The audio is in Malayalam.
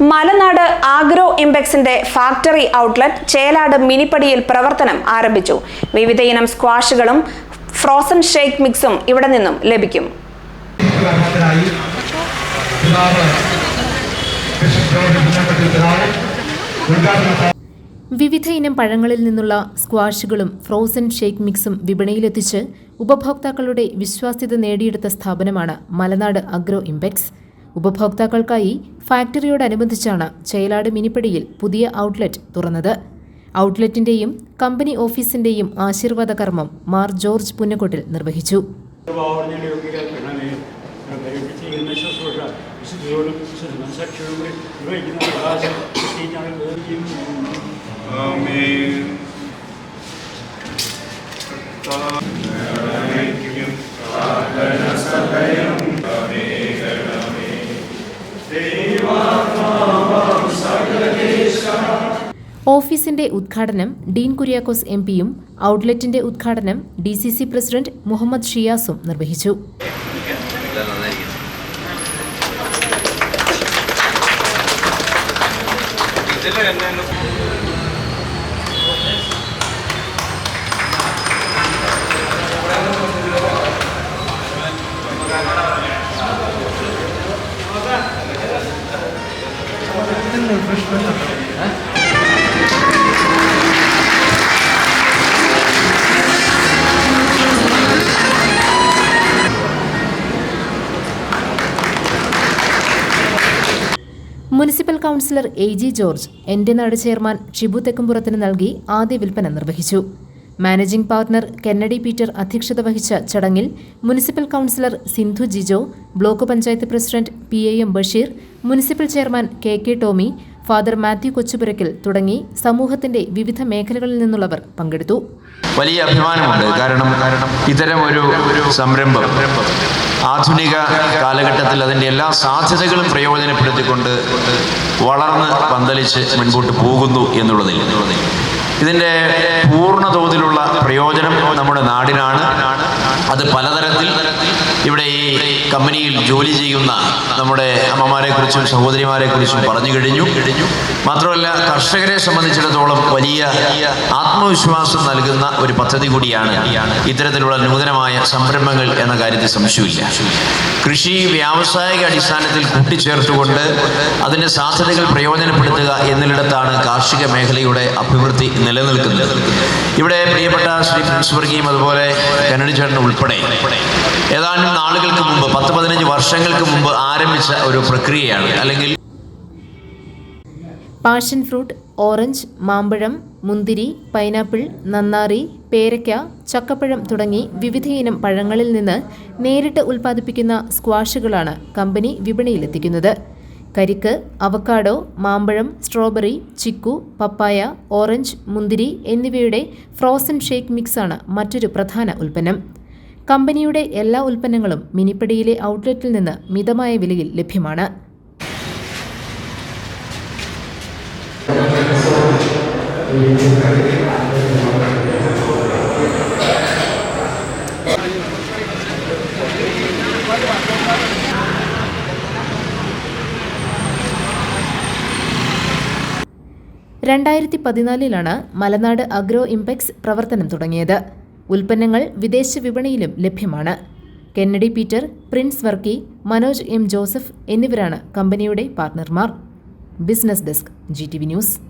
മലനാട് ആഗ്രോ ഇംപെക്സിന്റെ ഫാക്ടറി ഔട്ട്ലെറ്റ് ചേലാട് മിനിപ്പടിയിൽ പ്രവർത്തനം ആരംഭിച്ചു. വിവിധയിനം സ്ക്വാഷുകളും ഫ്രോസൺ ഷേക്ക് മിക്സും ഇവിടെ നിന്നും ലഭിക്കും. വിവിധ ഇനം പഴങ്ങളിൽ നിന്നുള്ള സ്ക്വാഷുകളും ഫ്രോസൺ ഷേക്ക് മിക്സും വിപണിയിലെത്തിച്ച് ഉപഭോക്താക്കളുടെ വിശ്വാസ്യത നേടിയെടുത്ത സ്ഥാപനമാണ് മലനാട് അഗ്രോ ഇംപെക്സ്. ഉപഭോക്താക്കൾക്കായി ഫാക്ടറിയോടനുബന്ധിച്ചാണ് ചേലാട് മിനിപ്പടിയിൽ പുതിയ ഔട്ട്ലെറ്റ് തുറന്നത്. ഔട്ട്ലെറ്റിന്റെയും കമ്പനി ഓഫീസിന്റെയും ആശീർവാദ കർമ്മം മാർ ജോർജ് പുന്നക്കൊട്ടിൽ നിർവഹിച്ചു. ഭാവനയുടെ യോഗ്യത ഓഫീസിന്റെ ഉദ്ഘാടനം ഡീൻ കുര്യാക്കോസ് എം പിയും ഔട്ട്ലെറ്റിന്റെ ഉദ്ഘാടനം D C C president Muhammad ഷിയാസും നിർവഹിച്ചു. Municipal councillor A G George എന്റെ നാട് ചെയർമാൻ ഷിബു തെക്കുംപുറത്തിന് നൽകി ആദ്യ വിൽപ്പന നിർവഹിച്ചു. മാനേജിംഗ് പാർട്ണർ കെന്നഡി പീറ്റർ അധ്യക്ഷത വഹിച്ച ചടങ്ങിൽ municipal councillor Sindhu Jijo block panchayat president P A M Basheer municipal chairman K K Tommy father Mathew Kochupurakkal തുടങ്ങി സമൂഹത്തിന്റെ വിവിധ മേഖലകളിൽ നിന്നുള്ളവർ പങ്കെടുത്തു. വലിയ അഭിമാനമുണ്ട്. കാരണം കാരണം ഇത്തരം ഒരു സംരംഭം ആധുനിക കാലഘട്ടത്തിൽ അതിന്റെ എല്ലാ സാധ്യതകളും പ്രയോജനപ്പെടുത്തിക്കൊണ്ട് വളർന്ന് പന്തലിച്ച് മുൻപോട്ട് പോകുന്നു എന്നുള്ളതിൽ. ഇതിന്റെ പൂർണ തോതിലുള്ള പ്രയോജനം നമ്മുടെ നാടിനാണ്. അത് പലതരത്തിൽ ഇവിടെ ഈ കമ്പനിയിൽ ജോലി ചെയ്യുന്ന നമ്മുടെ അമ്മമാരെ കുറിച്ചും സഹോദരിമാരെ കുറിച്ചും പറഞ്ഞു കഴിഞ്ഞു. മാത്രമല്ല കർഷകരെ സംബന്ധിച്ചിടത്തോളം വലിയ ആത്മവിശ്വാസം നൽകുന്ന ഒരു പദ്ധതി കൂടിയാണ് ഇത്തരത്തിലുള്ള നൂതനമായ സംരംഭങ്ങൾ എന്ന കാര്യത്തിൽ സംശയമില്ല. കൃഷി വ്യാവസായിക അടിസ്ഥാനത്തിൽ കൂട്ടിച്ചേർത്തുകൊണ്ട് അതിന്റെ സാധ്യതകൾ പ്രയോജനപ്പെടുത്തുക എന്നിടത്താണ് കാർഷിക മേഖലയുടെ അഭിവൃദ്ധി നിലനിൽക്കുന്നത്. ഇവിടെ പ്രിയപ്പെട്ട ശ്രീ പ്രിൻസ് അതുപോലെ കന്നഡി ചേട്ടൻ ഉൾപ്പെടെ ഏതാനും നാളുകൾക്ക് മുമ്പ് പത്ത് പതിനഞ്ച് വർഷങ്ങൾക്ക് മുമ്പ് ആരംഭിച്ച ഒരു പ്രക്രിയയാണ്. അല്ലെങ്കിൽ പാഷൻ ഫ്രൂട്ട് ഓറഞ്ച് മാമ്പഴം മുന്തിരി പൈനാപ്പിൾ നന്നാറി പേരയ്ക്ക ചക്കപ്പഴം തുടങ്ങി വിവിധയിനം പഴങ്ങളിൽ നിന്ന് നേരിട്ട് ഉൽപ്പാദിപ്പിക്കുന്ന സ്ക്വാഷുകളാണ് കമ്പനി വിപണിയിലെത്തിക്കുന്നത്. കരിക്ക് അവക്കാഡോ മാമ്പഴം സ്ട്രോബെറി ചിക്കു പപ്പായ ഓറഞ്ച് മുന്തിരി എന്നിവയുടെ ഫ്രോസൺ ഷേക്ക് മിക്സാണ് മറ്റൊരു പ്രധാന ഉൽപ്പന്നം. കമ്പനിയുടെ എല്ലാ ഉൽപ്പന്നങ്ങളും മിനിപ്പടിയിലെ ഔട്ട്ലെറ്റിൽ നിന്ന് മിതമായ വിലയിൽ ലഭ്യമാണ്. രണ്ടായിരത്തി പതിനാലിലാണ് മലനാട് അഗ്രോ ഇംപെക്സ് പ്രവർത്തനം തുടങ്ങിയത്. ഉൽപ്പന്നങ്ങൾ വിദേശ വിപണിയിലും ലഭ്യമാണ്. Kennedy Peter Prince Varkey Manoj M Joseph എന്നിവരാണ് കമ്പനിയുടെ പാർട്ണർമാർ. Business desk G news.